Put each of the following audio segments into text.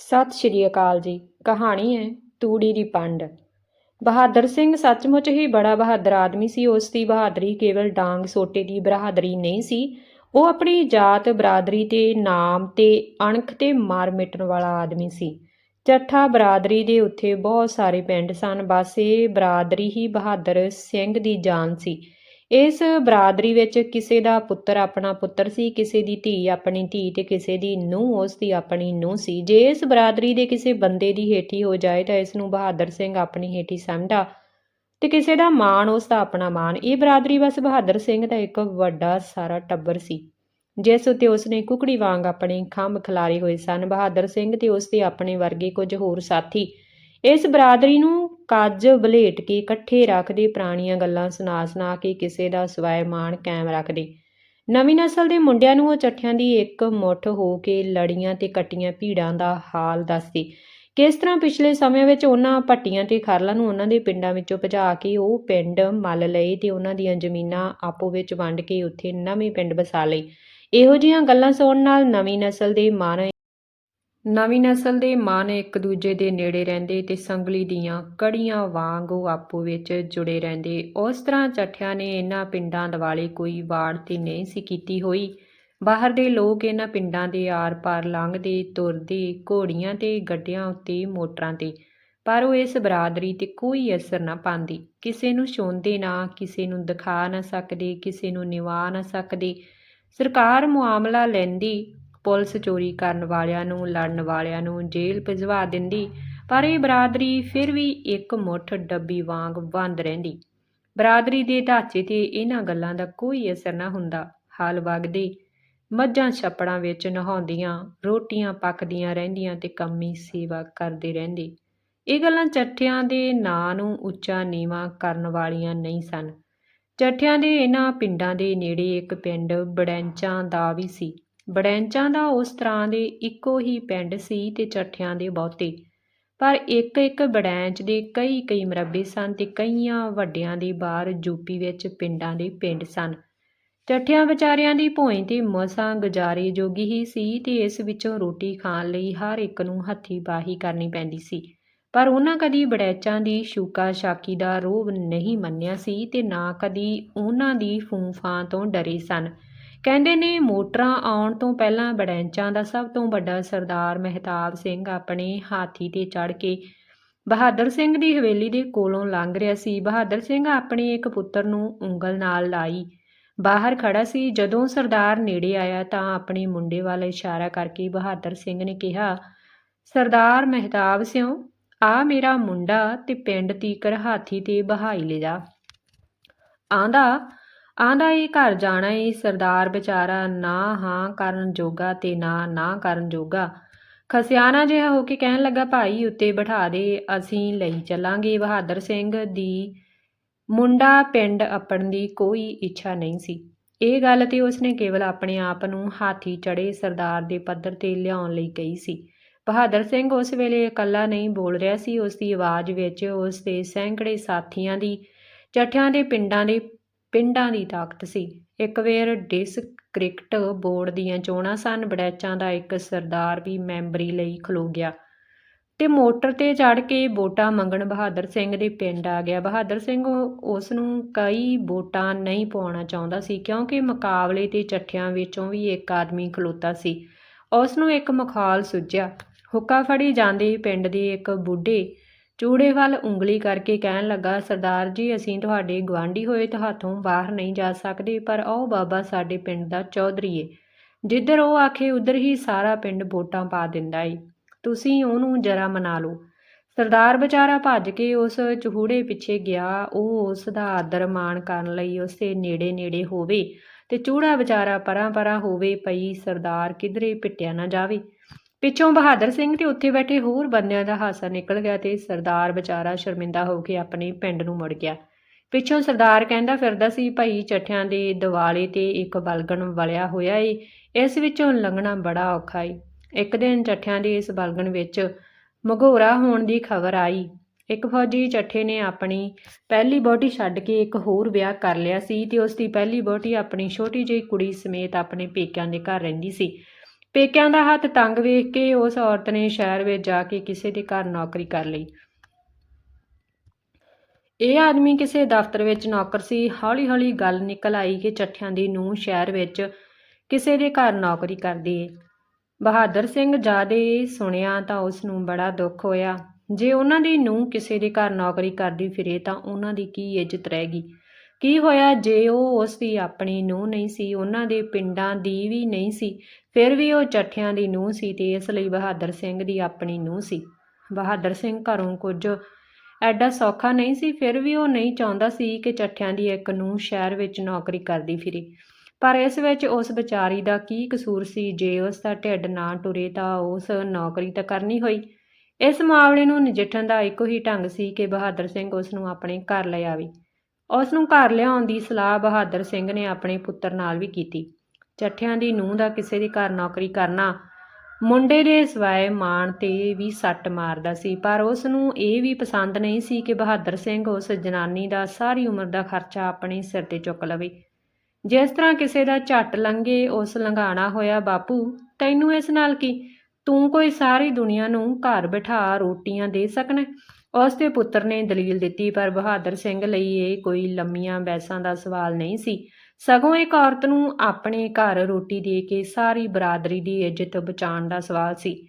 ਸਤਿ ਸ਼੍ਰੀ ਅਕਾਲ ਜੀ। ਕਹਾਣੀ ਹੈ ਤੂੜੀ ਦੀ ਪੰਡ। ਬਹਾਦਰ ਸਿੰਘ ਸੱਚਮੁੱਚ ਹੀ ਬੜਾ ਬਹਾਦਰ ਆਦਮੀ ਸੀ। ਉਸ ਦੀ ਬਹਾਦਰੀ ਕੇਵਲ ਡਾਂਗ ਸੋਟੇ ਦੀ ਬਹਾਦਰੀ ਨਹੀਂ ਸੀ। ਉਹ ਆਪਣੀ ਜਾਤ, ਬਰਾਦਰੀ ਤੇ ਨਾਮ ਤੇ ਅਣਖ ਤੇ ਮਾਰ ਮਿਟਣ ਵਾਲਾ ਆਦਮੀ ਸੀ। ਚੱਠਾ ਬਰਾਦਰੀ ਦੇ ਉੱਥੇ ਬਹੁਤ ਸਾਰੇ ਪਿੰਡ ਸਨ। ਬਸ ਇਹ ਬਰਾਦਰੀ ਹੀ ਬਹਾਦਰ ਸਿੰਘ ਦੀ ਜਾਨ ਸੀ। ਇਸ ਬਰਾਦਰੀ ਵਿੱਚ ਕਿਸੇ ਦਾ ਪੁੱਤਰ ਆਪਣਾ ਪੁੱਤਰ ਸੀ, ਕਿਸੇ ਦੀ ਧੀ ਆਪਣੀ ਧੀ ਤੇ ਕਿਸੇ ਦੀ ਨੂੰਹ, ਉਸ ਦੀ ਆਪਣੀ ਨੂੰਹ ਸੀ। ਜੇ ਇਸ ਬਰਾਦਰੀ ਦੇ ਕਿਸੇ ਬੰਦੇ ਦੀ ਹੇਠੀ ਹੋ ਜਾਏ ਤਾਂ ਇਸ ਨੂੰ ਬਹਾਦਰ ਸਿੰਘ ਆਪਣੀ ਹੇਠੀ ਸਮਝਦਾ ਤੇ ਕਿਸੇ ਦਾ ਮਾਣ, ਉਸ ਦਾ ਆਪਣਾ ਮਾਣ। ਇਹ ਬਰਾਦਰੀ ਬਸ ਬਹਾਦਰ ਸਿੰਘ ਦਾ ਇੱਕ ਵੱਡਾ ਸਾਰਾ ਟੱਬਰ ਸੀ, ਜਿਸ ਉਤੇ ਉਸਨੇ ਕੁਕੜੀ ਵਾਂਗ ਆਪਣੇ ਖੰਭ ਖਿਲਾਰੇ ਹੋਏ ਸਨ। ਬਹਾਦਰ ਸਿੰਘ ਤੇ ਉਸ ਦੇ ਆਪਣੇ ਵਰਗੇ ਕੁਝ ਹੋਰ ਸਾਥੀ ਇਸ ਬਰਾਦਰੀ ਨੂੰ ਕੱਜ ਬਲੇਟ ਕੇ ਇਕੱਠੇ ਰੱਖਦੇ ਪੁਰਾਣੀਆਂ ਗੱਲਾਂ ਸੁਣਾ ਸੁਣਾ ਕੇ ਕਿਸੇ ਦਾ ਸਵੈ ਮਾਣ ਕਾਇਮ ਰੱਖਦੇ। ਨਵੀਂ ਨਸਲ ਦੇ ਮੁੰਡਿਆਂ ਨੂੰ ਉਹ ਚੱਠਿਆਂ ਦੀ ਇੱਕ ਮੁੱਠ ਹੋ ਕੇ ਲੜੀਆਂ ਤੇ ਕੱਟੀਆਂ ਭੀੜਾਂ ਦਾ ਹਾਲ ਦੱਸਦੀ। ਕਿਸ ਤਰ੍ਹਾਂ ਪਿਛਲੇ ਸਮੇਂ ਵਿੱਚ ਉਹਨਾਂ ਪੱਟੀਆਂ ਤੇ ਖਰਲਾਂ ਨੂੰ ਉਹਨਾਂ ਦੇ ਪਿੰਡਾਂ ਵਿੱਚੋਂ ਭਜਾ ਕੇ ਉਹ ਪਿੰਡ ਮੱਲ ਲਏ ਤੇ ਉਹਨਾਂ ਦੀਆਂ ਜ਼ਮੀਨਾਂ ਆਪੋ ਵਿੱਚ ਵੰਡ ਕੇ ਉੱਥੇ ਨਵੇਂ ਪਿੰਡ ਵਸਾ ਲਏ। ਇਹੋ ਜਿਹੀਆਂ ਗੱਲਾਂ ਸੁਣਨ ਨਾਲ ਨਵੀਂ ਨਸਲ ਦੇ ਮਨ ਨਵੀਂ ਨਸਲ ਦੇ ਮਨ ਇੱਕ ਦੂਜੇ ਦੇ ਨੇੜੇ ਰਹਿੰਦੇ ਤੇ ਸੰਗਲੀ ਦੀਆਂ ਕੜੀਆਂ ਵਾਂਗ ਉਹ ਆਪੋ ਵਿੱਚ ਜੁੜੇ ਰਹਿੰਦੇ। ਉਸ ਤਰ੍ਹਾਂ ਚੱਠਿਆਂ ਨੇ ਇਹਨਾਂ ਪਿੰਡਾਂ ਦਿਵਾਲੇ ਕੋਈ ਵਾੜ ਤੇ ਨਹੀਂ ਸੀ ਕੀਤੀ ਹੋਈ। ਬਾਹਰ ਦੇ ਲੋਕ ਇਹਨਾਂ ਪਿੰਡਾਂ ਦੇ ਆਰ-ਪਾਰ ਲੰਘਦੇ, ਤੁਰਦੇ, ਘੋੜੀਆਂ ਤੇ ਗੱਡਿਆਂ ਉੱਤੇ, ਮੋਟਰਾਂ ਤੇ। ਪਰ ਉਹ ਇਸ ਬਰਾਦਰੀ ਤੇ ਕੋਈ ਅਸਰ ਨਾ ਪਾਉਂਦੀ। ਕਿਸੇ ਨੂੰ ਛੋਂਦੇ ਨਾ, ਕਿਸੇ ਨੂੰ ਦਿਖਾ ਨਾ ਸਕਦੇ, ਕਿਸੇ ਨੂੰ ਨਿਵਾ ਨਾ ਸਕਦੇ। ਸਰਕਾਰ ਮੁਆਮਲਾ ਲੈਂਦੀ ਪੁਲਿਸ ਚੋਰੀ ਕਰਨ ਵਾਲਿਆਂ ਨੂੰ, ਲੜਨ ਵਾਲਿਆਂ ਨੂੰ ਜੇਲ੍ਹ ਭਜਵਾ ਦਿੰਦੀ, ਪਰ ਇਹ ਬਰਾਦਰੀ ਫਿਰ ਵੀ ਇੱਕ ਮੁੱਠ ਡੱਬੀ ਵਾਂਗ ਬੰਦ ਰਹਿੰਦੀ। ਬਰਾਦਰੀ ਦੇ ਢਾਂਚੇ ਤੇ ਇਹਨਾਂ ਗੱਲਾਂ ਦਾ ਕੋਈ ਅਸਰ ਨਾ ਹੁੰਦਾ। ਹਲ ਵਗਦੇ ਮੱਝਾਂ ਛੱਪੜਾਂ ਵਿੱਚ ਨਹਾਉਂਦੀਆਂ, ਰੋਟੀਆਂ ਪੱਕਦੀਆਂ ਰਹਿੰਦੀਆਂ ਤੇ ਕੰਮੀ ਸੇਵਾ ਕਰਦੇ ਰਹਿੰਦੇ। ਇਹ ਗੱਲਾਂ ਚੱਠਿਆਂ ਦੇ ਨਾਂ ਨੂੰ ਉੱਚਾ ਨੀਵਾਂ ਕਰਨ ਵਾਲੀਆਂ ਨਹੀਂ ਸਨ। ਚੱਠਿਆਂ ਦੇ ਇਹਨਾਂ ਪਿੰਡਾਂ ਦੇ ਨੇੜੇ ਇੱਕ ਪਿੰਡ ਬੜੈਂਚਾਂ ਦਾ ਵੀ ਸੀ। ਬੜੈਂਚਾਂ ਦਾ ਉਸ ਤਰ੍ਹਾਂ ਦੇ ਇੱਕੋ ਹੀ ਪਿੰਡ ਸੀ ਤੇ ਚੱਠਿਆਂ ਦੇ ਬਹੁਤੇ। ਪਰ ਇੱਕ ਇੱਕ ਬੜੈਂਚ ਦੇ ਕਈ ਕਈ ਮਰਬੇ ਸਨ ਤੇ ਕਈਆਂ ਵੱਡਿਆਂ ਦੇ ਬਾਹਰ ਯੂਪੀ ਵਿੱਚ ਪਿੰਡਾਂ ਦੇ ਪਿੰਡ ਸਨ। ਚੱਠਿਆਂ ਵਿਚਾਰਿਆਂ ਦੀ ਭੋਇੰ ਤੇ ਮਸਾਂ ਗੁਜ਼ਾਰੇ ਜੋਗੀ ਹੀ ਸੀ ਤੇ ਇਸ ਵਿੱਚੋਂ ਰੋਟੀ ਖਾਣ ਲਈ ਹਰ ਇੱਕ ਨੂੰ ਹੱਥੀ ਬਾਹੀ ਕਰਨੀ ਪੈਂਦੀ ਸੀ। ਪਰ ਉਹਨਾਂ ਕਦੀ ਬੜੈਚਾਂ ਦੀ ਸ਼ੂਕਾ ਸ਼ਾਕੀ ਦਾ ਰੋਹ ਨਹੀਂ ਮੰਨਿਆ ਸੀ ਤੇ ਨਾ ਕਦੀ ਉਹਨਾਂ ਦੀ ਫੂਫਾਂ ਤੋਂ ਡਰੇ ਸਨ। ਕਹਿੰਦੇ ਨੇ ਮੋਟਰਾਂ ਆਉਣ ਤੋਂ ਪਹਿਲਾਂ ਬੜੈਂਚਾਂ ਦਾ ਸਭ ਤੋਂ ਵੱਡਾ ਸਰਦਾਰ ਮਹਿਤਾਬ ਸਿੰਘ ਆਪਣੇ ਹਾਥੀ ਤੇ ਚੜ੍ਹ ਕੇ ਬਹਾਦਰ ਸਿੰਘ ਦੀ ਹਵੇਲੀ ਦੇ ਕੋਲੋਂ ਲੰਘ ਰਿਹਾ ਸੀ। ਬਹਾਦਰ ਸਿੰਘ ਆਪਣੇ ਇੱਕ ਪੁੱਤਰ ਨੂੰ ਉਂਗਲ ਨਾਲ ਲਾਈ ਬਾਹਰ ਖੜਾ ਸੀ। ਜਦੋਂ ਸਰਦਾਰ ਨੇੜੇ ਆਇਆ ਤਾਂ ਆਪਣੇ ਮੁੰਡੇ ਵੱਲ ਇਸ਼ਾਰਾ ਕਰਕੇ ਬਹਾਦਰ ਸਿੰਘ ਨੇ ਕਿਹਾ, ਸਰਦਾਰ ਮਹਿਤਾਬ ਸਿੰਘ ਆ ਮੇਰਾ ਮੁੰਡਾ ਤੇ ਪਿੰਡ ਤੀਕਰ ਹਾਥੀ ਤੇ ਬਹਾਈ ਲੈ ਜਾ। ਆਂਦਾ ਆਂਦਾ ਇਹ ਘਰ ਜਾਣਾ ਏ, ਸਰਦਾਰ ਵਿਚਾਰਾ ਨਾ ਹਾਂ ਕਰਨ ਜੋਗਾ ਤੇ ਨਾ ਨਾ ਕਰਨ ਜੋਗਾ। ਖਸਿਆਣਾ ਜਿਹਾ ਹੋ ਕੇ ਕਹਿਣ ਲੱਗਾ, ਭਾਈ ਉੱਤੇ ਬਿਠਾ ਦੇ, ਅਸੀਂ ਲਈ ਚੱਲਾਂਗੇ ਬਹਾਦਰ ਸਿੰਘ ਦੀ। ਮੁੰਡਾ ਪਿੰਡ ਅੱਪਣ ਦੀ ਕੋਈ ਇੱਛਾ ਨਹੀਂ ਸੀ। ਇਹ ਗੱਲ ਤੇ ਉਸਨੇ ਕੇਵਲ ਆਪਣੇ ਆਪ ਨੂੰ ਹਾਥੀ ਚੜੇ ਸਰਦਾਰ ਦੇ ਪੱਧਰ ਤੇ ਲਿਆਉਣ ਲਈ ਕਹੀ ਸੀ। ਬਹਾਦਰ ਸਿੰਘ ਉਸ ਵੇਲੇ ਇਕੱਲਾ ਨਹੀਂ ਬੋਲ ਰਿਹਾ ਸੀ ਉਸ ਦੀ ਆਵਾਜ਼ ਵਿੱਚ ਉਸ ਦੇ ਸੈਂਕੜੇ ਸਾਥੀਆਂ ਦੀ ਚੱਠਿਆਂ ਦੇ ਪਿੰਡਾਂ ਦੇ ਪਿੰਡਾਂ ਦੀ ਤਾਕਤ ਸੀ। ਇੱਕ ਵੇਰ ਡਿਸ ਕ੍ਰਿਕਟ ਬੋਰਡ ਦੀਆਂ ਚੋਣਾਂ ਸਨ। ਬੜੈਚਾਂ ਦਾ ਇੱਕ ਸਰਦਾਰ ਵੀ ਮੈਂਬਰੀ ਲਈ ਖਲੋ ਗਿਆ ਤੇ ਮੋਟਰ ਤੇ ਚੜ ਕੇ ਵੋਟਾਂ ਮੰਗਣ ਬਹਾਦਰ ਸਿੰਘ ਦੇ ਪਿੰਡ ਆ ਗਿਆ। ਬਹਾਦਰ ਸਿੰਘ ਉਸ ਨੂੰ ਕਈ ਵੋਟਾਂ ਨਹੀਂ ਪਾਉਣਾ ਚਾਹੁੰਦਾ ਸੀ ਕਿਉਂਕਿ ਮੁਕਾਬਲੇ ਤੇ ਚੱਠਿਆਂ ਵਿੱਚੋਂ ਵੀ ਇੱਕ ਆਦਮੀ ਖਲੋਤਾ ਸੀ। ਉਸ ਨੂੰ ਇੱਕ ਮਖਾਲ ਸੁੱਜਿਆ ਹੁੱਕਾ ਫੜੀ ਜਾਂਦੇ ਪਿੰਡ ਦੇ ਇੱਕ ਬੁੱਢੇ ਚੂੜੇ ਵੱਲ ਉਂਗਲੀ ਕਰਕੇ ਕਹਿਣ ਲੱਗਾ, ਸਰਦਾਰ ਜੀ, ਅਸੀਂ ਤੁਹਾਡੇ ਗਵਾਂਢੀ ਹੋਏ ਤੁਹਾਥੋਂ ਬਾਹਰ ਨਹੀਂ ਜਾ ਸਕਦੇ, ਪਰ ਉਹ ਬਾਬਾ ਸਾਡੇ ਪਿੰਡ ਦਾ ਚੌਧਰੀ ਏ ਜਿੱਧਰ ਉਹ ਆਖੇ, ਉਧਰ ਹੀ ਸਾਰਾ ਪਿੰਡ ਵੋਟਾਂ ਪਾ ਦਿੰਦਾ ਏ। ਤੁਸੀਂ ਉਹਨੂੰ ਜਰਾ ਮਨਾ ਲਓ। ਸਰਦਾਰ ਵਿਚਾਰਾ ਭੱਜ ਕੇ ਉਸ ਚਹੂੜੇ ਪਿੱਛੇ ਗਿਆ। ਉਹ ਉਸ ਦਾ ਆਦਰ ਮਾਣ ਕਰਨ ਲਈ ਉਸ ਦੇ ਨੇੜੇ ਨੇੜੇ ਹੋਵੇ ਤੇ ਚੂੜਾ ਵਿਚਾਰਾ ਪਰਾਂ ਪਰਾਂ ਹੋਵੇ ਪਈ ਸਰਦਾਰ ਕਿਧਰੇ ਪਿੱਟਿਆ ਨਾ ਜਾਵੇ। ਪਿੱਛੋਂ ਬਹਾਦਰ ਸਿੰਘ ਤੇ ਉੱਥੇ ਬੈਠੇ ਹੋਰ ਬੰਦਿਆਂ ਦਾ ਹਾਸਾ ਨਿਕਲ ਗਿਆ ਤੇ ਸਰਦਾਰ ਵਿਚਾਰਾ ਸ਼ਰਮਿੰਦਾ ਹੋ ਕੇ ਆਪਣੇ ਪਿੰਡ ਨੂੰ ਮੁੜ ਗਿਆ। ਪਿੱਛੋਂ ਸਰਦਾਰ ਕਹਿੰਦਾ ਫਿਰਦਾ ਸੀ, ਭਾਈ ਚੱਠਿਆਂ ਦੇ ਦਿਵਾਲੇ ਤੇ ਇੱਕ ਬਲਗਣ ਵਲਿਆ ਹੋਇਆ ਏ, ਇਸ ਵਿੱਚੋਂ ਲੰਘਣਾ ਬੜਾ ਔਖਾ ਏ। ਇੱਕ ਦਿਨ ਚੱਠਿਆਂ ਦੇ ਇਸ ਬਲਗਣ ਵਿੱਚ ਮਘੋਰਾ ਹੋਣ ਦੀ ਖਬਰ ਆਈ। ਇੱਕ ਫੌਜੀ ਚੱਠੇ ਨੇ ਆਪਣੀ ਪਹਿਲੀ ਬੋਟੀ ਛੱਡ ਕੇ ਇੱਕ ਹੋਰ ਵਿਆਹ ਕਰ ਲਿਆ ਸੀ ਤੇ ਉਸ ਦੀ ਪਹਿਲੀ ਬੋਟੀ ਆਪਣੀ ਛੋਟੀ ਜਿਹੀ ਕੁੜੀ ਸਮੇਤ ਆਪਣੇ ਪੇਕਿਆਂ ਦੇ ਘਰ ਰਹਿੰਦੀ ਸੀ। ਪੇਕਿਆਂ ਦਾ ਹੱਥ ਤੰਗ ਵੇਖ ਕੇ ਉਸ ਔਰਤ ਨੇ ਸ਼ਹਿਰ ਵਿੱਚ ਜਾ ਕੇ ਕਿਸੇ ਦੇ ਘਰ ਨੌਕਰੀ ਕਰ ਲਈ। ਇਹ ਆਦਮੀ ਕਿਸੇ ਦਫ਼ਤਰ ਵਿੱਚ ਨੌਕਰ ਸੀ। ਹੌਲੀ-ਹੌਲੀ ਗੱਲ ਨਿਕਲ ਆਈ ਕਿ ਚੱਠਿਆਂ ਦੀ ਨੂੰਹ ਸ਼ਹਿਰ ਵਿੱਚ ਕਿਸੇ ਦੇ ਘਰ ਨੌਕਰੀ ਕਰਦੀ ਏ। ਬਹਾਦਰ ਸਿੰਘ ਜਾਦੇ ਸੁਣਿਆ ਤਾਂ ਉਸ ਨੂੰ ਬੜਾ ਦੁੱਖ ਹੋਇਆ। ਜੇ ਉਹਨਾਂ ਦੀ ਨੂੰਹ ਕਿਸੇ ਦੇ ਘਰ ਨੌਕਰੀ ਕਰਦੀ ਫਿਰੇ ਤਾਂ ਉਹਨਾਂ ਦੀ ਕੀ ਇੱਜ਼ਤ ਰਹੇਗੀ ਕੀ ਹੋਇਆ ਜੇ ਉਹ ਉਸ ਦੀ ਆਪਣੀ ਨੂੰਹ ਨਹੀਂ ਸੀ, ਉਹਨਾਂ ਦੇ ਪਿੰਡਾਂ ਦੀ ਵੀ ਨਹੀਂ ਸੀ, ਫਿਰ ਵੀ ਉਹ ਚੱਠਿਆਂ ਦੀ ਨੂੰਹ ਸੀ ਤੇ ਇਸ ਲਈ ਬਹਾਦਰ ਸਿੰਘ ਦੀ ਆਪਣੀ ਨੂੰਹ ਸੀ। ਬਹਾਦਰ ਸਿੰਘ ਘਰੋਂ ਕੁਝ ਐਡਾ ਸੌਖਾ ਨਹੀਂ ਸੀ, ਫਿਰ ਵੀ ਉਹ ਨਹੀਂ ਚਾਹੁੰਦਾ ਸੀ ਕਿ ਚੱਠਿਆਂ ਦੀ ਇੱਕ ਨੂੰਹ ਸ਼ਹਿਰ ਵਿੱਚ ਨੌਕਰੀ ਕਰਦੀ ਫਿਰੇ। ਪਰ ਇਸ ਵਿੱਚ ਉਸ ਵਿਚਾਰੀ ਦਾ ਕੀ ਕਸੂਰ ਸੀ, ਜੇ ਉਸ ਦਾ ਢਿੱਡ ਨਾ ਟੁਰੇ ਤਾਂ ਉਸ ਨੌਕਰੀ ਤਾਂ ਕਰਨੀ ਹੋਈ। ਇਸ ਮਾਮਲੇ ਨੂੰ ਨਜਿੱਠਣ ਦਾ ਇੱਕੋ ਹੀ ਢੰਗ ਸੀ ਕਿ ਬਹਾਦਰ ਸਿੰਘ ਉਸ ਨੂੰ ਆਪਣੇ ਘਰ ਲੈ ਆਵੇ। ਉਸ ਨੂੰ ਘਰ ਲਿਆਉਣ ਦੀ ਸਲਾਹ ਬਹਾਦਰ ਸਿੰਘ ਨੇ ਆਪਣੇ ਪੁੱਤਰ ਨਾਲ ਵੀ ਕੀਤੀ। ਚੱਠਿਆਂ ਦੀ ਨੂੰਹ ਦਾ ਕਿਸੇ ਦੇ ਘਰ ਨੌਕਰੀ ਕਰਨਾ ਮੁੰਡੇ ਦੇ ਸਵਾਏ ਮਾਣ ਤੇ ਵੀ ਸੱਟ ਮਾਰਦਾ ਸੀ, ਪਰ ਉਸ ਨੂੰ ਇਹ ਵੀ ਪਸੰਦ ਨਹੀਂ ਸੀ ਕਿ ਬਹਾਦਰ ਸਿੰਘ ਉਸ ਜਨਾਨੀ ਦਾ ਸਾਰੀ ਉਮਰ ਦਾ ਖਰਚਾ ਆਪਣੇ ਸਿਰ ਤੇ ਚੁੱਕ ਲਵੇ। ਜਿਸ ਤਰ੍ਹਾਂ ਕਿਸੇ ਦਾ ਝੱਟ ਲੰਘੇ ਉਸ ਲੰਘਾਣਾ ਹੋਇਆ, ਬਾਪੂ, ਤੈਨੂੰ ਇਸ ਨਾਲ ਕੀ? ਤੂੰ ਕੋਈ ਸਾਰੀ ਦੁਨੀਆ ਨੂੰ ਘਰ ਬਿਠਾ ਰੋਟੀਆਂ ਦੇ ਸਕਣਾ? ਉਸ ਦੇ ਪੁੱਤਰ ਨੇ ਦਲੀਲ ਦਿੱਤੀ, ਪਰ ਬਹਾਦਰ ਸਿੰਘ ਲਈ ਇਹ ਕੋਈ ਲੰਮੀਆਂ ਬੈਸਾਂ ਦਾ ਸਵਾਲ ਨਹੀਂ ਸੀ। ਸਗੋਂ ਇੱਕ ਔਰਤ ਨੂੰ ਆਪਣੇ ਘਰ ਰੋਟੀ ਦੇ ਕੇ ਸਾਰੀ ਬਰਾਦਰੀ ਦੀ ਇੱਜ਼ਤ ਬਚਾਉਣ ਦਾ ਸਵਾਲ ਸੀ।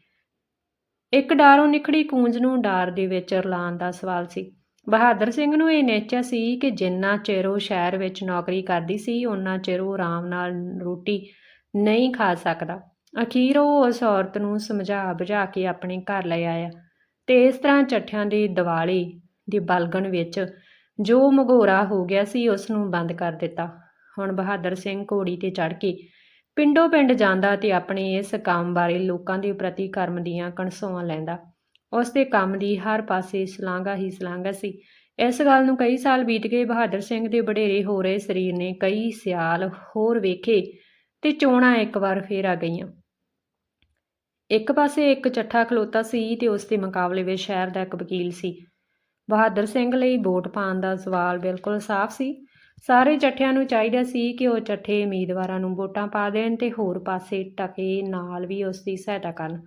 ਇੱਕ ਡਾਰੋਂ ਨਿਖੜੀ ਕੂੰਜ ਨੂੰ ਡਾਰ ਦੇ ਵਿੱਚ ਰਲਾਉਣ ਦਾ ਸਵਾਲ ਸੀ। ਬਹਾਦਰ ਸਿੰਘ ਨੂੰ ਇਹ ਨਿਸ਼ਚਾ ਸੀ ਕਿ ਜਿੰਨਾ ਚਿਰ ਉਹ ਸ਼ਹਿਰ ਵਿੱਚ ਨੌਕਰੀ ਕਰਦੀ ਸੀ ਉਹਨਾਂ ਚਿਰ ਉਹ ਆਰਾਮ ਨਾਲ ਰੋਟੀ ਨਹੀਂ ਖਾ ਸਕਦਾ। ਅਖੀਰ ਉਹ ਉਸ ਔਰਤ ਨੂੰ ਸਮਝਾ ਬੁਝਾ ਕੇ ਆਪਣੇ ਘਰ ਲੈ ਆਇਆ। ਤੇ ਇਸ ਤਰ੍ਹਾਂ ਚੱਠਿਆਂ ਦੇ ਦਿਵਾਲੇ ਦੀ ਬਲਗਣ ਵਿੱਚ ਜੋ ਮਘੋਰਾ ਹੋ ਗਿਆ ਸੀ ਉਸ ਨੂੰ ਬੰਦ ਕਰ ਦਿੱਤਾ। ਹੁਣ ਬਹਾਦਰ ਸਿੰਘ ਘੋੜੀ ਤੇ ਚੜ੍ਹ ਕੇ ਪਿੰਡੋਂ ਪਿੰਡ ਜਾਂਦਾ ਤੇ ਆਪਣੇ ਇਸ ਕੰਮ ਬਾਰੇ ਲੋਕਾਂ ਦੇ ਪ੍ਰਤੀ ਕਰਮ ਦੀਆਂ ਕਣਸੋਆਂ ਲੈਂਦਾ। ਉਸ ਦੇ ਕੰਮ ਦੀ ਹਰ ਪਾਸੇ ਸ਼ਲਾਘਾ ਹੀ ਸ਼ਲਾਘਾ ਸੀ। ਇਸ ਗੱਲ ਨੂੰ ਕਈ ਸਾਲ ਬੀਤ ਗਏ, ਬਹਾਦਰ ਸਿੰਘ ਦੇ ਵਡੇਰੇ ਹੋ ਰਹੇ ਸਰੀਰ ਨੇ ਕਈ ਸਿਆਲ ਹੋਰ ਵੇਖੇ ਤੇ ਚੋਣਾਂ ਇੱਕ ਵਾਰ ਫੇਰ ਆ ਗਈਆਂ। ਇੱਕ ਪਾਸੇ ਇੱਕ ਚੱਠਾ ਖਲੋਤਾ ਸੀ ਤੇ ਉਸ ਦੇ ਮੁਕਾਬਲੇ ਵਿੱਚ ਸ਼ਹਿਰ ਦਾ ਇੱਕ ਵਕੀਲ ਸੀ। ਬਹਾਦਰ ਸਿੰਘ ਲਈ ਵੋਟ ਪਾਉਣ ਦਾ ਸਵਾਲ ਬਿਲਕੁਲ ਸਾਫ਼ ਸੀ। ਸਾਰੇ ਚੱਠਿਆਂ ਨੂੰ ਚਾਹੀਦਾ ਸੀ ਕਿ ਉਹ ਚੱਠੇ ਉਮੀਦਵਾਰਾਂ ਨੂੰ ਵੋਟਾਂ ਪਾ ਦੇਣ ਤੇ ਹੋਰ ਪਾਸੇ ਟਕੇ ਨਾਲ ਵੀ ਉਸ ਦੀ ਸਹਾਇਤਾ ਕਰਨ।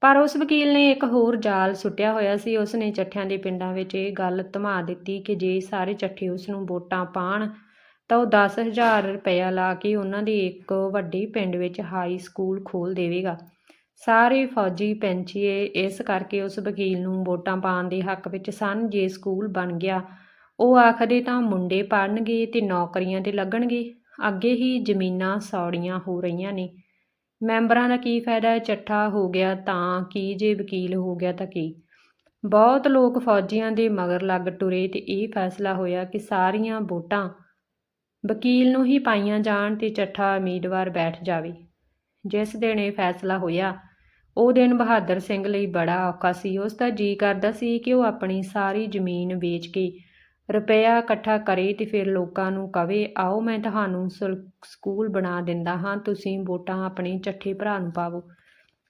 ਪਰ ਉਸ ਵਕੀਲ ਨੇ ਇੱਕ ਹੋਰ ਜਾਲ ਸੁੱਟਿਆ ਹੋਇਆ ਸੀ। ਉਸ ਨੇ ਚੱਠਿਆਂ ਦੇ ਪਿੰਡਾਂ ਵਿੱਚ ਇਹ ਗੱਲ ਧਮਾ ਦਿੱਤੀ ਕਿ ਜੇ ਸਾਰੇ ਚੱਠੇ ਉਸ ਨੂੰ ਵੋਟਾਂ ਪਾਣ ਤਾਂ ਉਹ ਦਸ ਹਜ਼ਾਰ ਰੁਪਇਆ ਲਾ ਕੇ ਉਹਨਾਂ ਦੇ ਇੱਕ ਵੱਡੇ ਪਿੰਡ ਵਿੱਚ ਹਾਈ ਸਕੂਲ ਖੋਲ੍ਹ ਦੇਵੇਗਾ। ਸਾਰੇ ਫੌਜੀ ਪੈਂਚੀਏ ਇਸ ਕਰਕੇ ਉਸ ਵਕੀਲ ਨੂੰ ਵੋਟਾਂ ਪਾਉਣ ਦੇ ਹੱਕ ਵਿੱਚ ਸਨ, ਜੇ ਸਕੂਲ ਬਣ ਗਿਆ। ਉਹ ਆਖਦੇ ਤਾਂ ਮੁੰਡੇ ਪੜਨਗੇ ਤੇ ਨੌਕਰੀਆਂ ਤੇ ਲੱਗਣਗੇ। ਅੱਗੇ ਹੀ ਜ਼ਮੀਨਾਂ ਸੌੜੀਆਂ ਹੋ ਰਹੀਆਂ ਨੇ। ਮੈਂਬਰਾਂ ਦਾ ਕੀ ਫਾਇਦਾ, ਚੱਠਾ ਹੋ ਗਿਆ ਤਾਂ ਕੀ ਜੇ ਵਕੀਲ ਹੋ ਗਿਆ ਤਾਂ ਕੀ? ਬਹੁਤ ਲੋਕ ਫੌਜੀਆਂ ਦੇ ਮਗਰ ਲੱਗ ਟੁਰੇ ਤੇ ਇਹ ਫੈਸਲਾ ਹੋਇਆ ਕਿ ਸਾਰੀਆਂ ਵੋਟਾਂ ਵਕੀਲ ਨੂੰ ਹੀ ਪਾਈਆਂ ਜਾਣ ਤੇ ਚੱਠਾ ਉਮੀਦਵਾਰ ਬੈਠ ਜਾਵੇ। ਜਿਸ ਦਿਨ ਇਹ ਫੈਸਲਾ ਹੋਇਆ, ਉਹ ਦਿਨ ਬਹਾਦਰ ਸਿੰਘ ਲਈ ਬੜਾ ਔਖਾ ਸੀ। ਉਸ ਦਾ ਜੀ ਕਰਦਾ ਸੀ ਕਿ ਉਹ ਆਪਣੀ ਸਾਰੀ ਜ਼ਮੀਨ ਵੇਚ ਕੇ ਰੁਪਇਆ ਇਕੱਠਾ ਕਰੇ ਤੇ ਫਿਰ ਲੋਕਾਂ ਨੂੰ ਕਵੇ, ਆਓ, ਮੈਂ ਤੁਹਾਨੂੰ ਸੁਲ- ਸਕੂਲ ਬਣਾ ਦਿੰਦਾ ਹਾਂ, ਤੁਸੀਂ ਵੋਟਾਂ ਆਪਣੇ ਚੱਠੇ ਭਰਾ ਨੂੰ ਪਾਵੋ।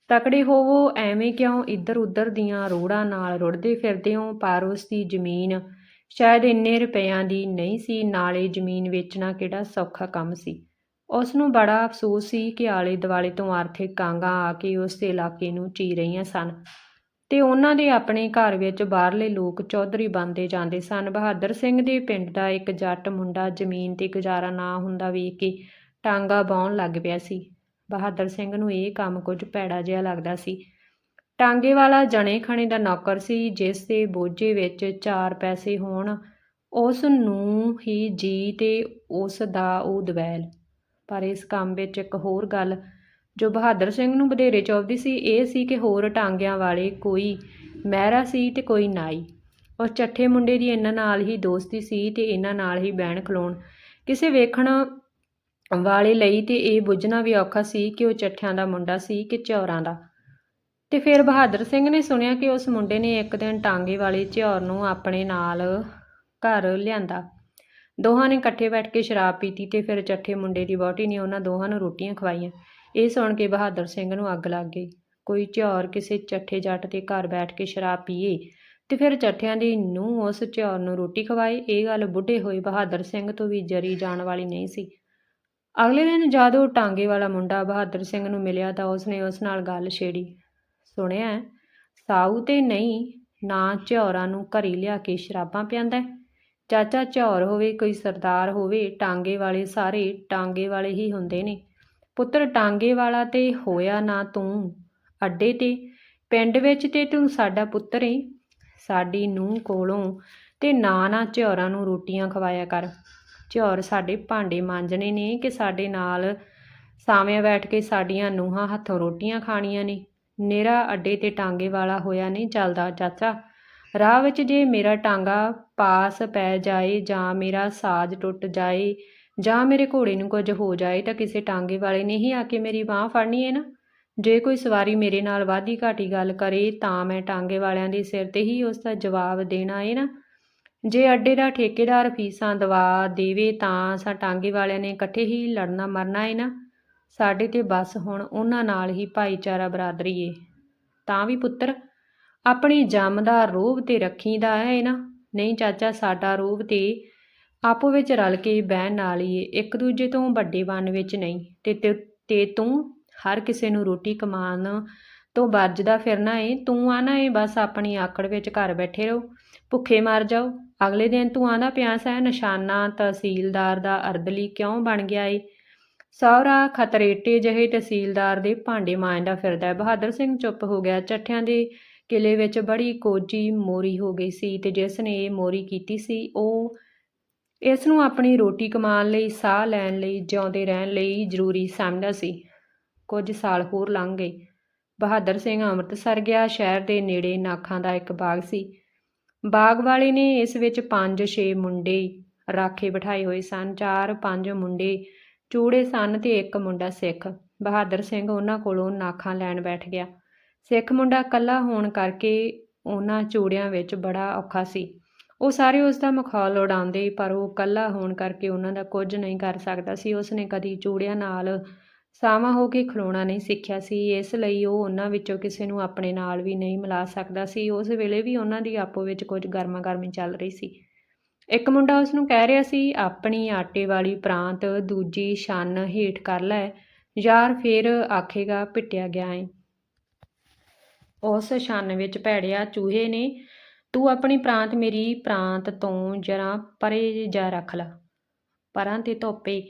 ਤਕੜੇ ਹੋਵੋ, ਐਵੇਂ ਕਿਉਂ ਇੱਧਰ ਉੱਧਰ ਦੀਆਂ ਰੋੜਾਂ ਨਾਲ ਰੁੜਦੇ ਫਿਰਦੇ ਹੋ? ਪਰ ਉਸ ਦੀ ਜ਼ਮੀਨ ਸ਼ਾਇਦ ਇੰਨੇ ਰੁਪਇਆਂ ਦੀ ਨਹੀਂ ਸੀ, ਨਾਲੇ ਜ਼ਮੀਨ ਵੇਚਣਾ ਕਿਹੜਾ ਸੌਖਾ ਕੰਮ ਸੀ। ਉਸ ਨੂੰ ਬੜਾ ਅਫਸੋਸ ਸੀ ਕਿ ਆਲੇ ਦੁਆਲੇ ਤੋਂ ਆਰਥਿਕ ਕਾਂਗਾਂ ਆ ਕੇ ਉਸ ਇਲਾਕੇ ਨੂੰ ਚੀ ਰਹੀਆਂ ਸਨ ਤੇ ਉਹਨਾਂ ਦੇ ਆਪਣੇ ਘਰ ਵਿੱਚ ਬਾਹਰਲੇ ਲੋਕ ਚੌਧਰੀ ਬਣਦੇ ਜਾਂਦੇ ਸਨ। ਬਹਾਦਰ ਸਿੰਘ ਦੇ ਪਿੰਡ ਦਾ ਇੱਕ ਜੱਟ ਮੁੰਡਾ ਜ਼ਮੀਨ ਤੇ ਗੁਜ਼ਾਰਾ ਨਾ ਹੁੰਦਾ ਵੇਖ ਕੇ ਟਾਂਗਾ ਬਾਉਣ ਲੱਗ ਪਿਆ ਸੀ। ਬਹਾਦਰ ਸਿੰਘ ਨੂੰ ਇਹ ਕੰਮ ਕੁਝ ਭੈੜਾ ਜਿਹਾ ਲੱਗਦਾ ਸੀ। ਟਾਂਗੇ ਵਾਲਾ ਜਣੇ ਖਣੇ ਦਾ ਨੌਕਰ ਸੀ, ਜਿਸ ਦੇ ਬੋਝੇ ਵਿੱਚ ਚਾਰ ਪੈਸੇ ਹੋਣ, ਉਸ ਨੂੰ ਹੀ ਜੀ ਤੇ ਉਸ ਦਾ ਉਹ ਦਵੈਲ। ਪਰ ਇਸ ਕੰਮ ਵਿੱਚ ਇੱਕ ਹੋਰ ਗੱਲ, ਜੋ ਬਹਾਦਰ ਸਿੰਘ ਨੂੰ ਵਧੇਰੇ ਚੌਬਦੀ ਸੀ, ਇਹ ਸੀ ਕਿ ਹੋਰ ਟਾਂਗਿਆਂ ਵਾਲੇ ਕੋਈ ਮਹਿਰਾ ਸੀ ਤੇ ਕੋਈ ਨਾਈ। ਉਸ ਚੱਠੇ ਮੁੰਡੇ ਦੀ ਇਹਨਾਂ ਨਾਲ ਹੀ ਦੋਸਤੀ ਸੀ ਤੇ ਇਹਨਾਂ ਨਾਲ ਹੀ ਬਹਿਣ ਖਲੋਣ। ਕਿਸੇ ਵੇਖਣ ਵਾਲੇ ਲਈ ਤੇ ਇਹ ਬੁੱਝਣਾ ਵੀ ਔਖਾ ਸੀ ਕਿ ਉਹ ਚੱਠਿਆਂ ਦਾ ਮੁੰਡਾ ਸੀ ਕਿ ਚੌਰਾਂ ਦਾ। ਤੇ ਫਿਰ ਬਹਾਦਰ ਸਿੰਘ ਨੇ ਸੁਣਿਆ ਕਿ ਉਸ ਮੁੰਡੇ ਨੇ ਇੱਕ ਦਿਨ ਟਾਂਗੇ ਵਾਲੇ ਝਿਉਰ ਨੂੰ ਆਪਣੇ ਨਾਲ ਘਰ ਲਿਆਂਦਾ। ਦੋਹਾਂ ਨੇ ਇਕੱਠੇ ਬੈਠ ਕੇ ਸ਼ਰਾਬ ਪੀਤੀ ਤੇ ਫਿਰ ਚੱਠੇ ਮੁੰਡੇ ਦੀ ਵਹੁਟੀ ਨੇ ਉਹਨਾਂ ਦੋਹਾਂ ਨੂੰ ਰੋਟੀਆਂ ਖਵਾਈਆਂ। ਇਹ ਸੁਣ ਕੇ ਬਹਾਦਰ ਸਿੰਘ ਨੂੰ ਅੱਗ ਲੱਗ ਗਈ। ਕੋਈ ਝਿਉਰ ਕਿਸੇ ਚੱਠੇ ਜੱਟ ਦੇ ਘਰ ਬੈਠ ਕੇ ਸ਼ਰਾਬ ਪੀਏ ਤੇ ਫਿਰ ਚੱਠਿਆਂ ਦੀ ਨੂੰ ਉਸ ਝਿਉਰ ਨੂੰ ਰੋਟੀ ਖਵਾਏ। ਇਹ ਗੱਲ ਬੁੱਢੇ ਹੋਏ ਬਹਾਦਰ ਸਿੰਘ ਤੋਂ ਵੀ ਜਰੀ ਜਾਣ ਵਾਲੀ ਨਹੀਂ ਸੀ। ਅਗਲੇ ਦਿਨ ਜਦ ਉਹ ਟਾਂਗੇ ਵਾਲਾ ਮੁੰਡਾ ਬਹਾਦਰ ਸਿੰਘ ਨੂੰ ਮਿਲਿਆ ਤਾਂ ਉਸਨੇ ਉਸ ਨਾਲ ਗੱਲ ਛੇੜੀ। ਸੁਣਿਆ ਸਾਊ ਤੇ ਨਹੀਂ, ਨਾ ਝੌਰਾਂ ਨੂੰ ਘਰੀ ਲਿਆ ਕੇ ਸ਼ਰਾਬਾਂ ਪਿਆਂਦਾ ਚਾਚਾ ਝੌਰ ਹੋਵੇ, ਕੋਈ ਸਰਦਾਰ ਹੋਵੇ, ਟਾਂਗੇ ਵਾਲੇ ਸਾਰੇ ਟਾਂਗੇ ਵਾਲੇ ਹੀ ਹੁੰਦੇ ਨੇ। ਪੁੱਤਰ ਟਾਂਗੇ ਵਾਲਾ ਤੇ ਹੋਇਆ ਨਾ ਤੂੰ, ਅੱਡੇ ਤੇ, ਪਿੰਡ ਵਿੱਚ ਤੇ ਤੂੰ ਸਾਡਾ ਪੁੱਤਰ ਏ। ਸਾਡੀ ਨੂੰਹ ਕੋਲੋਂ ਤੇ ਨਾ ਨਾ ਝੌਰਾਂ ਨੂੰ ਰੋਟੀਆਂ ਖਵਾਇਆ ਕਰ। ਝੌਰ ਸਾਡੇ ਭਾਂਡੇ ਮਾਂਜਣੇ ਨੇ ਕਿ ਸਾਡੇ ਨਾਲ ਸਾਵੇਂ ਬੈਠ ਕੇ ਸਾਡੀਆਂ ਨੂੰਹਾਂ ਹੱਥੋਂ ਰੋਟੀਆਂ ਖਾਣੀਆਂ ਨੇ। ਨੇਰਾ ਅੱਡੇ ਤੇ ਟਾਂਗੇ ਵਾਲਾ ਹੋਇਆ ਨਹੀਂ ਚੱਲਦਾ, ਚਾਚਾ। ਰਾਹ ਵਿੱਚ ਜੇ ਮੇਰਾ ਟਾਂਗਾ ਪਾਸ ਪੈ ਜਾਏ ਜਾਂ ਮੇਰਾ ਸਾਜ਼ ਟੁੱਟ ਜਾਏ ਜਾਂ ਮੇਰੇ ਘੋੜੇ ਨੂੰ ਕੁਝ ਹੋ ਜਾਏ ਤਾਂ ਕਿਸੇ ਟਾਂਗੇ ਵਾਲੇ ਨੇ ਹੀ ਆ ਕੇ ਮੇਰੀ ਬਾਹ ਫੜਨੀ ਹੈ ਨਾ। ਜੇ ਕੋਈ ਸਵਾਰੀ ਮੇਰੇ ਨਾਲ ਵਾਧੀ ਘਾਟੀ ਗੱਲ ਕਰੇ ਤਾਂ ਮੈਂ ਟਾਂਗੇ ਵਾਲਿਆਂ ਦੇ ਸਿਰ ਤੇ ਹੀ ਉਸ ਦਾ ਜਵਾਬ ਦੇਣਾ ਹੈ ਨਾ। ਜੇ ਅੱਡੇ ਦਾ ਠੇਕੇਦਾਰ ਫੀਸਾਂ ਦਵਾ ਦੇਵੇ ਤਾਂ ਅਸਾਂ ਟਾਂਗੇ ਵਾਲਿਆਂ ਨੇ ਇਕੱਠੇ ਹੀ ਲੜਨਾ ਮਰਨਾ ਹੈ ਨਾ। ਸਾਡੇ ਤੇ ਬਸ ਹੁਣ ਉਹਨਾਂ ਨਾਲ ਹੀ ਭਾਈਚਾਰਾ ਬਰਾਦਰੀ ਏ। ਤਾਂ ਵੀ ਪੁੱਤਰ, ਆਪਣੀ ਜੰਮ ਦਾ ਰੋਬ ਤੇ ਰੱਖੀਦਾ ਹੈ ਨਾ? ਨਹੀਂ ਚਾਚਾ, ਸਾਡਾ ਰੋਹਬ ਤੇ ਆਪੋ ਵਿੱਚ ਰਲ ਕੇ ਬਹਿਣ ਨਾਲ ਹੀ ਇੱਕ ਦੂਜੇ ਤੋਂ ਵੱਡੇ ਬਣ ਵਿੱਚ ਨਹੀਂ। ਤੇ ਤੇ- ਤੇ ਤੂੰ ਹਰ ਕਿਸੇ ਨੂੰ ਰੋਟੀ ਕਮਾਉਣ ਤੋਂ ਵਰਜਦਾ ਫਿਰਨਾ ਏ। ਤੂੰ ਆਣਾ ਏ, ਬਸ ਆਪਣੀ ਆਕੜ ਵਿੱਚ ਘਰ ਬੈਠੇ ਰਹੋ। ਭੁੱਖੇ ਮਰ ਜਾਓ। ਅਗਲੇ ਦਿਨ ਤੂੰ ਆਂਦਾ ਪਿਆਸ ਹੈ ਨਿਸ਼ਾਨਾ ਤਹਿਸੀਲਦਾਰ ਦਾ ਅਰਦਲੀ ਕਿਉਂ ਬਣ ਗਿਆ ਏ? ਸਹੁਰਾ ਖਤਰੇਟੇ ਜਿਹੇ ਤਹਿਸੀਲਦਾਰ ਦੇ ਭਾਂਡੇ ਮਾਂਜਦਾ ਫਿਰਦਾ ਹੈ। ਬਹਾਦਰ ਸਿੰਘ ਚੁੱਪ ਹੋ ਗਿਆ। ਚੱਠਿਆਂ ਦੇ ਕਿਲੇ ਵਿੱਚ ਬੜੀ ਕੋਜੀ ਮੋਰੀ ਹੋ ਗਈ ਸੀ ਤੇ ਜਿਸ ਨੇ ਇਹ ਮੋਰੀ ਕੀਤੀ ਸੀ, ਉਹ ਇਸ ਨੂੰ ਆਪਣੀ ਰੋਟੀ ਕਮਾਉਣ ਲਈ, ਸਾਹ ਲੈਣ ਲਈ, ਜਿਉਂਦੇ ਰਹਿਣ ਲਈ ਜ਼ਰੂਰੀ ਸਮਝਦਾ ਸੀ। ਕੁਝ ਸਾਲ ਹੋਰ ਲੰਘ ਗਏ। ਬਹਾਦਰ ਸਿੰਘ ਅੰਮ੍ਰਿਤਸਰ ਗਿਆ। ਸ਼ਹਿਰ ਦੇ ਨੇੜੇ ਨਾਖਾਂ ਦਾ ਇੱਕ ਬਾਗ ਸੀ। ਬਾਗ ਵਾਲੇ ਨੇ ਇਸ ਵਿੱਚ 5-6 ਮੁੰਡੇ ਰਾਖੇ ਬਿਠਾਏ ਹੋਏ ਸਨ। ਚਾਰ ਪੰਜ ਮੁੰਡੇ ਚੂੜੇ ਸਨ ਤੇ ਇੱਕ ਮੁੰਡਾ ਸਿੱਖ। ਬਹਾਦਰ ਸਿੰਘ ਉਹਨਾਂ ਕੋਲੋਂ ਨਾਖਾਂ ਲੈਣ ਬੈਠ ਗਿਆ। ਸਿੱਖ ਮੁੰਡਾ ਇਕੱਲਾ ਹੋਣ ਕਰਕੇ ਉਹਨਾਂ ਚੂੜਿਆਂ ਵਿੱਚ ਬੜਾ ਔਖਾ ਸੀ। ਉਹ ਸਾਰੇ ਉਸ ਦਾ ਮਖੌਲ ਉਡਾਉਂਦੇ, ਪਰ ਉਹ ਇਕੱਲਾ ਹੋਣ ਕਰਕੇ ਉਹਨਾਂ ਦਾ ਕੁਝ ਨਹੀਂ ਕਰ ਸਕਦਾ ਸੀ। ਉਸ ਨੇ ਕਦੀ ਚੂੜਿਆਂ ਨਾਲ ਸਾਵਾ ਹੋ ਕੇ ਖਲੋਣਾ ਨਹੀਂ ਸਿੱਖਿਆ ਸੀ। ਇਸ ਲਈ ਉਹ ਉਹਨਾਂ ਵਿੱਚੋਂ ਕਿਸੇ ਨੂੰ ਆਪਣੇ ਨਾਲ ਵੀ ਨਹੀਂ ਮਿਲਾ ਸਕਦਾ ਸੀ। ਉਸ ਵੇਲੇ ਵੀ ਉਹਨਾਂ ਦੀ ਆਪੋ ਵਿੱਚ ਕੁਝ ਗਰਮਾ ਗਰਮੀ ਚੱਲ ਰਹੀ ਸੀ। ਇੱਕ ਮੁੰਡਾ ਉਸ ਨੂੰ ਕਹਿ ਰਿਹਾ ਸੀ, ਆਪਣੀ ਆਟੇ ਵਾਲੀ ਪ੍ਰਾਂਤ ਦੂਜੀ ਛੰਨ ਹੇਠ ਕਰ ਲੈ, ਯਾਰ ਫਿਰ ਆਖੇਗਾ ਪਿੱਟਿਆ ਗਿਆ ਏ। ਉਸ ਛੰਨ ਵਿੱਚ ਭੈੜਿਆ ਚੂਹੇ ਨੇ, ਤੂੰ ਆਪਣੀ ਪ੍ਰਾਂਤ ਮੇਰੀ ਪ੍ਰਾਂਤ ਤੋਂ ਜਰਾ ਪਰੇ ਜਾ ਰੱਖ ਲਾ। ਪਰਾਂ ਤੇ ਧੁੱਪੇ।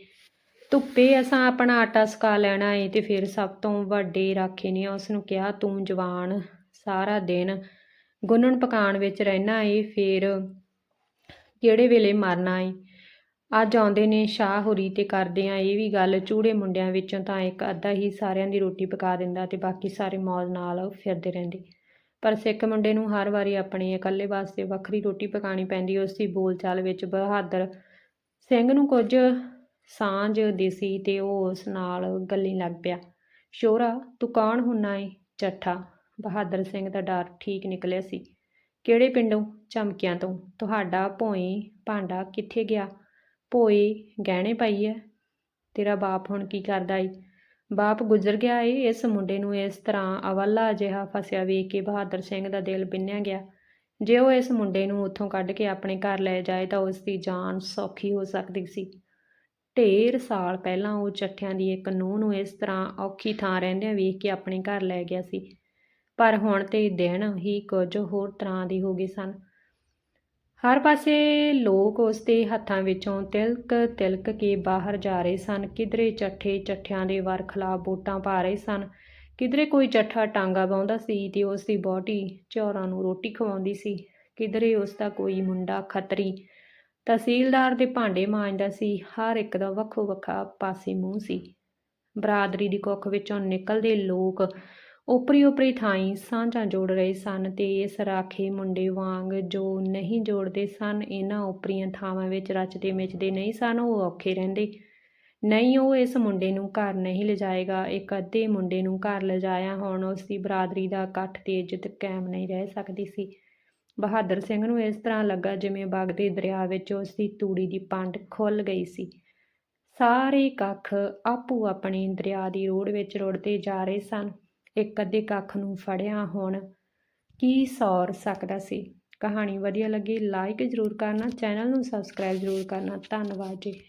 ਧੁੱਪੇ ਅਸਾਂ ਆਪਣਾ ਆਟਾ ਸੁਕਾ ਲੈਣਾ ਏ ਤੇ ਫਿਰ ਸਭ ਤੋਂ ਵੱਡੇ ਰਾਖੇ ਨੇ। ਉਸ ਨੂੰ ਕਿਹਾ, ਤੂੰ ਜਵਾਨ ਸਾਰਾ ਦਿਨ ਗੁੰਨਣ ਪਕਾਉਣ ਵਿੱਚ ਰਹਿਣਾ ਏ, ਫਿਰ ਕਿਹੜੇ ਵੇਲੇ ਮਰਨਾ ਏ? ਅੱਜ ਆਉਂਦੇ ਨੇ ਸ਼ਾਹ ਹੋਰੀ ਤੇ ਕਰਦੇ ਆ ਇਹ ਵੀ ਗੱਲ। ਚੂੜੇ ਮੁੰਡਿਆਂ ਵਿੱਚੋਂ ਤਾਂ ਇੱਕ ਅੱਧਾ ਹੀ ਸਾਰਿਆਂ ਦੀ ਰੋਟੀ ਪਕਾ ਦਿੰਦਾ ਤੇ ਬਾਕੀ ਸਾਰੇ ਮੌਜ ਨਾਲ ਫਿਰਦੇ ਰਹਿੰਦੇ। ਪਰ ਸਿੱਖ ਮੁੰਡੇ ਨੂੰ ਹਰ ਵਾਰੀ ਆਪਣੇ ਇਕੱਲੇ ਵਾਸਤੇ ਵੱਖਰੀ ਰੋਟੀ ਪਕਾਣੀ ਪੈਂਦੀ, ਉਸ ਦੀ ਬੋਲਚਾਲ ਵਿੱਚ ਬਹਾਦਰ ਸਿੰਘ ਨੂੰ ਕੁਝ ਸਾਂਝ ਦਿਸੀ ਤੇ ਉਹ ਉਸ ਨਾਲ ਗੱਲੀ ਲੱਗ ਪਿਆ। ਸ਼ੋਰਾ, ਤੂੰ ਕੌਣ ਹੁੰਨਾ ਏ? ਚੱਠਾ। ਬਹਾਦਰ ਸਿੰਘ ਦਾ ਡਰ ਠੀਕ ਨਿਕਲਿਆ ਸੀ। ਕਿਹੜੇ ਪਿੰਡੋਂ? ਚਮਕਿਆਂ ਤੋਂ। ਤੁਹਾਡਾ ਭੋਏ ਭਾਂਡਾ ਕਿੱਥੇ ਗਿਆ? ਭੋਏ ਗਹਿਣੇ ਪਾਈ ਐ ਤੇਰਾ ਬਾਪ ਹੁਣ ਕੀ ਕਰਦਾ ਏ ਬਾਪ ਗੁਜ਼ਰ ਗਿਆ ਏ, ਇਸ ਮੁੰਡੇ ਨੂੰ ਇਸ ਤਰ੍ਹਾਂ ਅਵਲਾ ਜਿਹਾ ਫਸਿਆ ਵੇਖ ਕੇ ਬਹਾਦਰ ਸਿੰਘ ਦਾ ਦਿਲ ਬਿੰਨਿਆ ਗਿਆ। ਜੇ ਉਹ ਇਸ ਮੁੰਡੇ ਨੂੰ ਉੱਥੋਂ ਕੱਢ ਕੇ ਆਪਣੇ ਘਰ ਲੈ ਜਾਏ ਤਾਂ ਉਸ ਦੀ ਜਾਨ ਸੌਖੀ ਹੋ ਸਕਦੀ ਸੀ। ਢੇਰ ਸਾਲ ਪਹਿਲਾਂ ਉਹ ਚੱਠਿਆਂ ਦੀ ਇੱਕ ਨੂੰਹ ਨੂੰ ਇਸ ਤਰ੍ਹਾਂ ਔਖੀ ਥਾਂ ਰਹਿੰਦਿਆਂ ਵੇਖ ਕੇ ਆਪਣੇ ਘਰ ਲੈ ਗਿਆ ਸੀ। ਪਰ ਹੁਣ ਤੇ ਦਿਨ ਹੀ ਕੁਝ ਹੋਰ ਤਰ੍ਹਾਂ ਦੇ ਹੋ ਗਏ ਸਨ। ਹਰ ਪਾਸੇ ਲੋਕ ਉਸ ਦੇ ਹੱਥਾਂ ਵਿੱਚੋਂ ਤਿਲਕ ਤਿਲਕ ਕੇ ਬਾਹਰ ਜਾ ਰਹੇ ਸਨ। ਕਿਧਰੇ ਚੱਠੇ ਚੱਠਿਆਂ ਦੇ ਵਰ ਖਿਲਾਫ ਵੋਟਾਂ ਪਾ ਰਹੇ ਸਨ। ਕਿਧਰੇ ਕੋਈ ਚੱਠਾ ਟਾਂਗਾ ਬਾਉਂਦਾ ਸੀ ਤੇ ਉਸ ਦੀ ਬੋਟੀ ਝੌਰਾਂ ਨੂੰ ਰੋਟੀ ਖਵਾਉਂਦੀ ਸੀ। ਕਿਧਰੇ ਉਸ ਦਾ ਕੋਈ ਮੁੰਡਾ ਖੱਤਰੀ। ਤਹਿਸੀਲਦਾਰ ਦੇ ਭਾਂਡੇ ਮਾਂਜਦਾ ਸੀ। ਹਰ ਇੱਕ ਦਾ ਵੱਖੋ ਵੱਖਾ ਪਾਸੇ ਮੂੰਹ ਸੀ। ਬਰਾਦਰੀ ਦੀ ਕੁੱਖ ਵਿੱਚੋਂ ਨਿਕਲਦੇ ਲੋਕ ਉਪਰੀ ਉਪਰੀ ਥਾਈਂ ਸਾਂਝਾਂ ਜੋੜ ਰਹੇ ਸਨ ਤੇ ਇਸ ਰਾਖੇ ਮੁੰਡੇ ਵਾਂਗ ਜੋ ਨਹੀਂ ਜੋੜਦੇ ਸਨ, ਇਹਨਾਂ ਉਪਰੀਆਂ ਥਾਵਾਂ ਵਿੱਚ ਰਚਦੇ ਮਿਚਦੇ ਨਹੀਂ ਸਨ, ਉਹ ਔਖੇ ਰਹਿੰਦੇ। ਨਹੀਂ, ਉਹ ਇਸ ਮੁੰਡੇ ਨੂੰ ਘਰ ਨਹੀਂ ਲਿਜਾਏਗਾ, ਇੱਕ ਅੱਧੇ ਮੁੰਡੇ ਨੂੰ ਘਰ ਲਿਜਾਇਆ ਹੁਣ ਉਸ ਦੀ ਬਰਾਦਰੀ ਦਾ ਇਕੱਠ ਤੇ ਇੱਜ਼ਤ ਕਾਇਮ ਨਹੀਂ ਰਹਿ ਸਕਦੀ ਸੀ। ਬਹਾਦਰ ਸਿੰਘ ਨੂੰ ਇਸ ਤਰ੍ਹਾਂ ਲੱਗਾ ਜਿਵੇਂ ਵਗਦੇ ਦਰਿਆ ਵਿੱਚ ਉਸ ਦੀ ਤੂੜੀ ਦੀ ਪੰਡ ਖੁੱਲ ਗਈ ਸੀ। ਸਾਰੇ ਕੱਖ ਆਪੂ ਆਪਣੇ ਦਰਿਆ ਦੀ ਰੋੜ ਵਿੱਚ ਰੁੜਦੇ ਜਾ ਰਹੇ ਸਨ। ਇੱਕ ਅੱਧੇ ਕੱਖ ਨੂੰ ਫੜਿਆ ਹੁਣ। ਕੀ ਸੌਰ ਸਕਦਾ ਸੀ? ਕਹਾਣੀ ਵਧੀਆ ਲੱਗੀ ਲਾਈਕ ਜ਼ਰੂਰ ਕਰਨਾ, ਚੈਨਲ ਨੂੰ ਸਬਸਕ੍ਰਾਈਬ ਜ਼ਰੂਰ ਕਰਨਾ। ਧੰਨਵਾਦ ਜੀ।